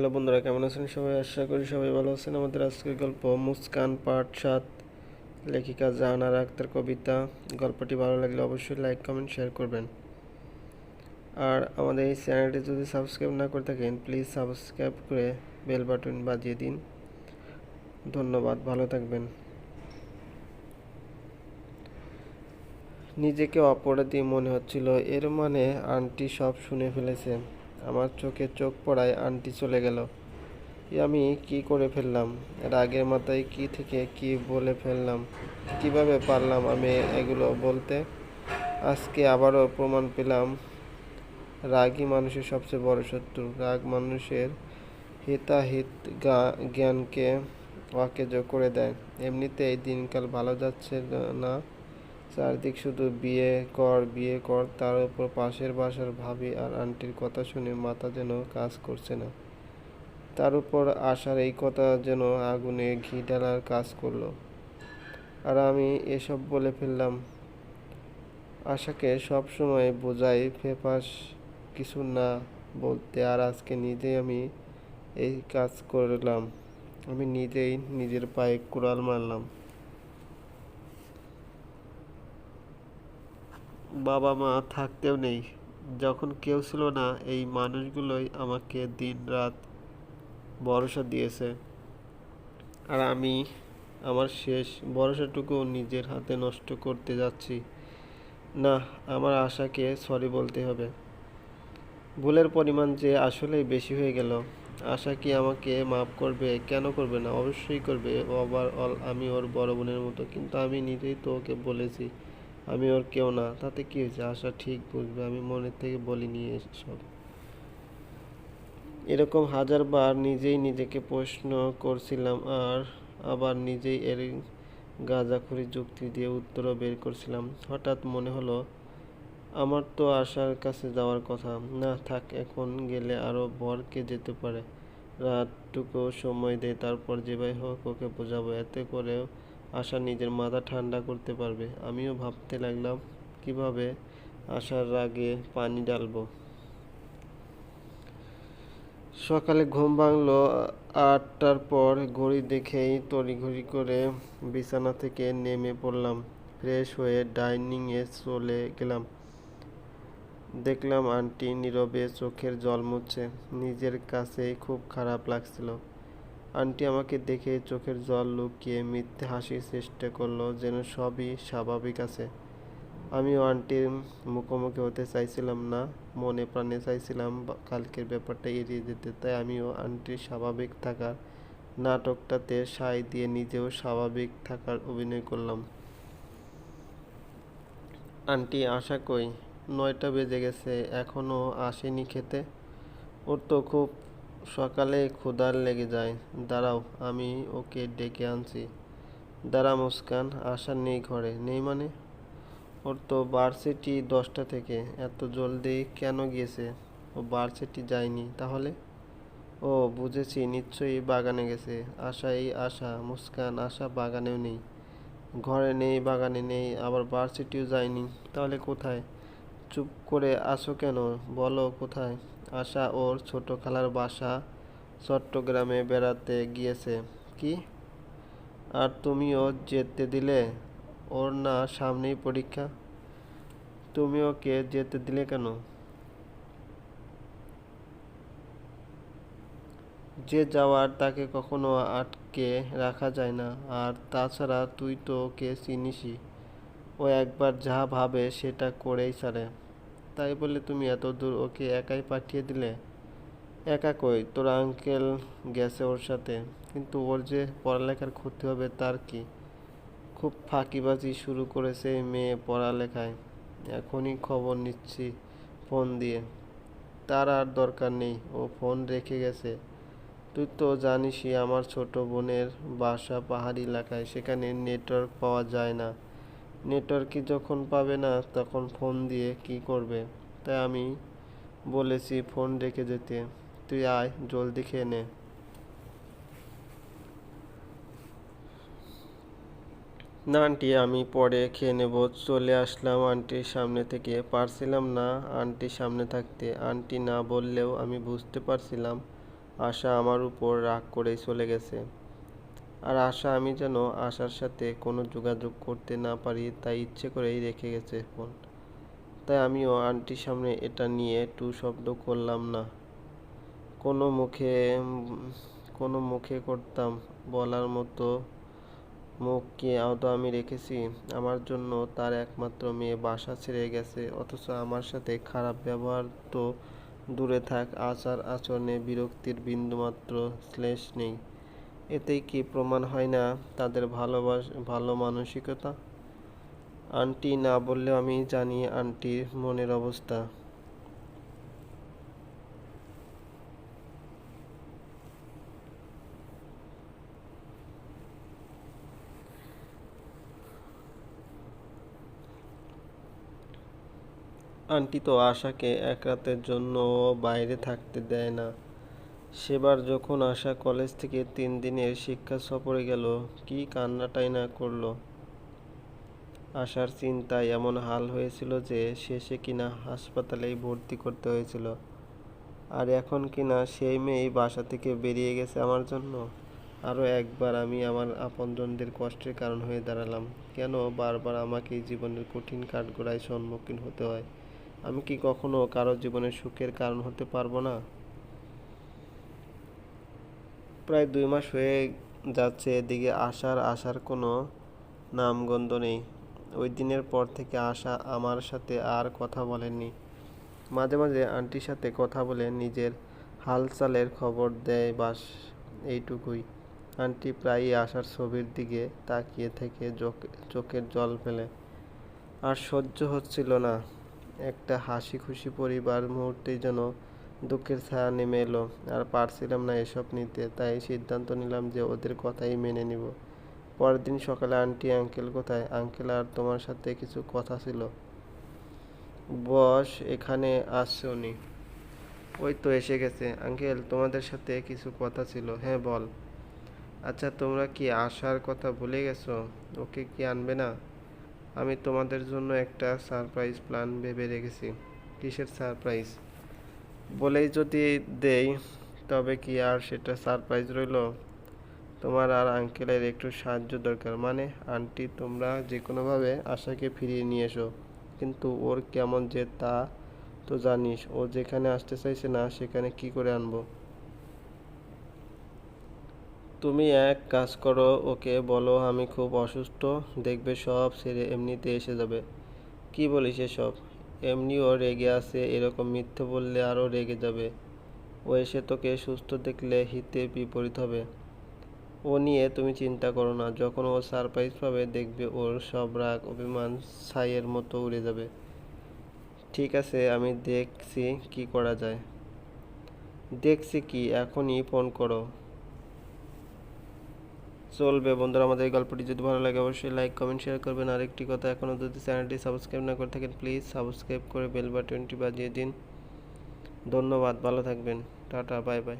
Hello বন্ধুরা, কেমন আছেন সবাই? আশা করি সবাই ভালো আছেন। আমাদের আজকের গল্প মুস্কান পাঠ সাত। লেখিকা জাহানারা আক্তার কবিতা। গল্পটি ভালো লাগলে অবশ্যই লাইক, কমেন্ট, শেয়ার করবেন। আর আমাদের এই চ্যানেলটি যদি সাবস্ক্রাইব না করে থাকেন, প্লিজ সাবস্ক্রাইব করে বেল বাটন বাজিয়ে দিন। ধন্যবাদ, ভালো থাকবেন। নিজেকে অপরাধী মনে হচ্ছিল, এর মানে আন্টি সব শুনে ফেলেছে। আমার চোখে চোখ পড়ায় আন্টি চলে গেল। আমি কি করে ফেললাম? রাগের মাথায় কি থেকে কি বলে ফেললাম? কীভাবে পারলাম আমি এগুলো বলতে? আজকে আবারও প্রমাণ পেলাম রাগই মানুষের সবচেয়ে বড় শত্রু। রাগ মানুষের হিতাহিত জ্ঞানকে অকেজ করে দেয়। এমনিতেই দিনকাল ভালো যাচ্ছে না। চারদিক শুধু বিয়ে কর বিয়ে কর, তার উপর পাশের বাসার ভাবি আর আন্টির কথা শুনে মাথা যেন কাজ করছে না। তার উপর আশার এই কথা যেন আগুনে ঘি ঢালার কাজ করল। আর আমি এসব বলে ফেললাম। আশাকে সব সময় বোঝাই ফেপাস কিছু না বলতে, আর আজকে নিজেই আমি এই কাজ করলাম। আমি নিজেই নিজের পায়ে কুড়াল মারলাম। বাবা মা থাকতেও নেই। যখন কেউ ছিল না, এই মানুষগুলোই আমাকে দিন রাত ভরসা দিয়েছে। আর আমি আমার শেষ ভরসাটুকু নিজের হাতে নষ্ট করতে যাচ্ছি। না, আমার আশাকে সরি বলতে হবে। ভুলের পরিমাণ যে আসলেই বেশি হয়ে গেল। আশা কি আমাকে মাফ করবে? কেন করবে না? অবশ্যই করবে। ও আবার অল- আমি ওর বড় বোনের মতো, কিন্তু আমি নিজেই তো ওকে বলেছি। আমি ওর কেউ না, তাতে কি হয়েছে? আশা ঠিক বুঝবে, আমি মনের থেকে বলিনি এসব। এরকম হাজারবার নিজেই নিজেকে প্রশ্ন করছিলাম আর আবার নিজেই এর গাঁজাখুরি যুক্তি দিয়ে উত্তরও বের করছিলাম। হঠাৎ মনে হলো, আমার তো আশার কাছে যাওয়ার কথা। না, থাক, এখন গেলে আরও ভরকে যেতে পারে। রাতটুকু সময় দে, তারপর যেভাবে হোক ওকে বোঝাবো। এতে করেও আশা নিজের মাথা ঠান্ডা করতে পারবে। আমিও ভাবতে লাগলাম, কীভাবে আশার রাগে পানি ঢালবো? সকালে ঘুম ভাঙলো, আটটার পর ঘড়ি দেখেই তড়িঘড়ি করে বিছানা থেকে নেমে পড়লাম। ফ্রেশ হয়ে ডাইনিংয়ে চলে গেলাম। দেখলাম আন্টি নীরবে চোখের জল মুছছে। নিজের কাছেই খুব খারাপ লাগছিল। আন্টি আমাকে দেখে চোখের জল লুকিয়ে মিথ্যে হাসির চেষ্টা করল যেন সবই স্বাভাবিক আছে। আমিও আন্টির মুখোমুখি হতে চাইছিলাম না, মনে প্রাণে চাইছিলাম কালকের ব্যাপারটা এড়িয়ে যেতে। তাই আমিও আন্টির স্বাভাবিক থাকার নাটকটাতে সায় দিয়ে নিজেও স্বাভাবিক থাকার অভিনয় করলাম। আন্টি আশা কই নয়টা বেজে গেছে এখনও আসেনি খেতে। ওর তো খুব সকালে ক্ষুধার লেগে যায়। দাঁড়াও, আমি ওকে ডেকে আনছি। দাঁড়া মুস্কান, আশা নেই ঘরে। নেই মানে? ওর তো ভার্সিটি দশটা থেকে। এত জলদি কেন গিয়েছে? ও ভার্সিটি যায়নি, তাহলে? ও, বুঝেছি, নিশ্চয়ই বাগানে গেছে। আশা এই আশা। মুস্কান, আশা বাগানেও নেই। ঘরে নেই, বাগানে নেই, আবার ভার্সিটিও যায়নি। তাহলে কোথায়? চুপ করে আসো কেন? বলো কোথায়? আশা ওর ছোট খালার বাসা চট্টগ্রামে বেড়াতে গিয়েছে। কি? আর তুমিও যেতে দিলে? ওর না সামনেই পরীক্ষা। তুমি ওকে যেতে দিলে কেন? যে যাওয়ার তাকে কখনো আটকে রাখা যায় না। আর তাছাড়া তুই তো ওকে চিনিসই। ও একবার যা ভাবে সেটা করেই ছাড়ে। তাই বলে তুমি এত দূর ওকে একাই পাঠিয়ে দিলে? একা কই? তোর আঙ্কেল গেছে ওর সাথে। কিন্তু ওর যে পড়ালেখার ক্ষতি হবে তার কি? খুব ফাঁকিবাজি শুরু করেছে মেয়ে পড়ালেখায়। এখনই খবর নিচ্ছি ফোন দিয়ে। তার আর দরকার নেই, ও ফোন রেখে গেছে। তুই তো জানিসই আমার ছোট বোনের বাসা পাহাড়ি এলাকায়, সেখানে নেটওয়ার্ক পাওয়া যায় না। নেটওয়ার্কই যখন পাবে না, তখন ফোন দিয়ে কি করবে? তাই আমি বলেছি ফোন রেখে যেতে। তুই আয়, জলদি খেয়ে নে। না, আন্টি, আমি পরে খেয়ে নেব। চলে আসলাম আন্টির সামনে থেকে। পারছিলাম না আন্টির সামনে থাকতে। আন্টি না বললেও আমি বুঝতে পারছিলাম। আশা আমার উপর রাগ করেই চলে গেছে। আর আশা আমি যেন আশার সাথে কোনো যোগাযোগ করতে না পারি, তাই ইচ্ছে করেই রেখে গেছে ফোন। তাই আমিও আন্টির সামনে এটা নিয়ে টু শব্দ করলাম না। কোনো মুখে কোনো মুখে করতাম, বলার মতো মুখ কি আদৌ আমি রেখেছি? আমার জন্য তার একমাত্র মেয়ে বাসা ছেড়ে গেছে, অথচ আমার সাথে খারাপ ব্যবহার তো দূরে থাক আচার আচরণে বিরক্তির বিন্দুমাত্র শ্লেষ নেই। এতেই কি প্রমাণ হয় না তাদের ভালোবাস, ভালো মানসিকতা? আন্টি না বললেও আমি জানি আন্টির মনের অবস্থা। আন্টি তো আশাকে এক রাতের জন্য বাইরে থাকতে দেয় না। সেবার যখন আশা কলেজ থেকে তিন দিনের শিক্ষা সফরে গেল, কি কান্নাটাই না করল। আশার চিন্তায় এমন হাল হয়েছিল যে শেষে কিনা হাসপাতালেই ভর্তি করতে হয়েছিল। আর এখন কিনা সেই মেয়েই বাসা থেকে বেরিয়ে গেছে আমার জন্য। আরও একবার আমি আমার আপনজনদের কষ্টের কারণ হয়ে দাঁড়ালাম। কেন বারবার আমাকে জীবনের কঠিন কাঠগোড়ায় সম্মুখীন হতে হয়? আমি কি কখনো কারও জীবনের সুখের কারণ হতে পারব না? প্রায় দুই মাস হয়ে যাচ্ছে, এদিকে আসার আসার কোনো নামগন্ধ নেই। ওই দিনের পর থেকে আশা আমার সাথে আর কথা বলেনি মাঝে মাঝে আন্টির সাথে কথা বলে নিজের হালচালের খবর দেয় বাস এইটুকুই। আন্টি প্রায়ই আশার ছবির দিকে তাকিয়ে থেকে চোখের জল ফেলে। আর সহ্য হচ্ছিল না। একটা হাসি খুশি পরিবার মুহূর্তেই যেন দুঃখের ছায়া নেমে এলো। আর পারছিলাম না এসব নিতে, তাই সিদ্ধান্ত নিলাম যে ওদের কথাই মেনে নিব। পরের দিন সকালে আন্টি, আঙ্কেল কোথায়? আঙ্কেল, আর তোমার সাথে কিছু কথা ছিল। বস, এখানে আসছে উনি। ওই তো এসে গেছে। আঙ্কেল, তোমাদের সাথে কিছু কথা ছিল। হ্যাঁ বল। আচ্ছা তোমরা কি আসার কথা ভুলে গেছো? ওকে কি আনবে না? আমি তোমাদের জন্য একটা সারপ্রাইজ প্ল্যান ভেবে রেখেছি। কিসের সারপ্রাইজ? বলেই যদি দেই, তবে কি আর সেটা সারপ্রাইজ রইল? তোমার আর আঙ্কেলের একটু সাহায্য দরকার। মানে আন্টি তোমরা যে কোনোভাবে আশাকে ফিরিয়ে নিয়ে এসো। কিন্তু ওর কেমন যে তা তো জানিস, ও যেখানে আসতে চাইছে না, সেখানে কি করে আনব? তুমি এক কাজ করো, ওকে বলো, আমি খুব অসুস্থ, দেখবে সব সেরে এমনিতে এসে যাবে। কি বলিস এসব? এমনিও রেগে আছে, এরকম মিথ্যে বললে আরও রেগে যাবে। এসে তোকে সুস্থ দেখলে হিতে বিপরীত হবে। ও নিয়ে তুমি চিন্তা করো না, যখন ও সারপ্রাইজ পাবে দেখবে ওর সব রাগ, অভিমান ছাইয়ের মতো উড়ে যাবে। ঠিক আছে, আমি দেখছি কি করা যায়। দেখছি কি, এখনই ফোন করো। চলবে। বন্ধুরা, আমাদের এই গল্পটি যদি ভালো লাগে, অবশ্যই লাইক কমেন্ট শেয়ার করবেন। আরেকটি কথা, এখনও যদি চ্যানেলটি সাবস্ক্রাইব না করে থাকেন প্লিজ সাবস্ক্রাইব করে বেল বাটনটি বাজিয়ে দিন। ধন্যবাদ, ভালো থাকবেন। Tata bye bye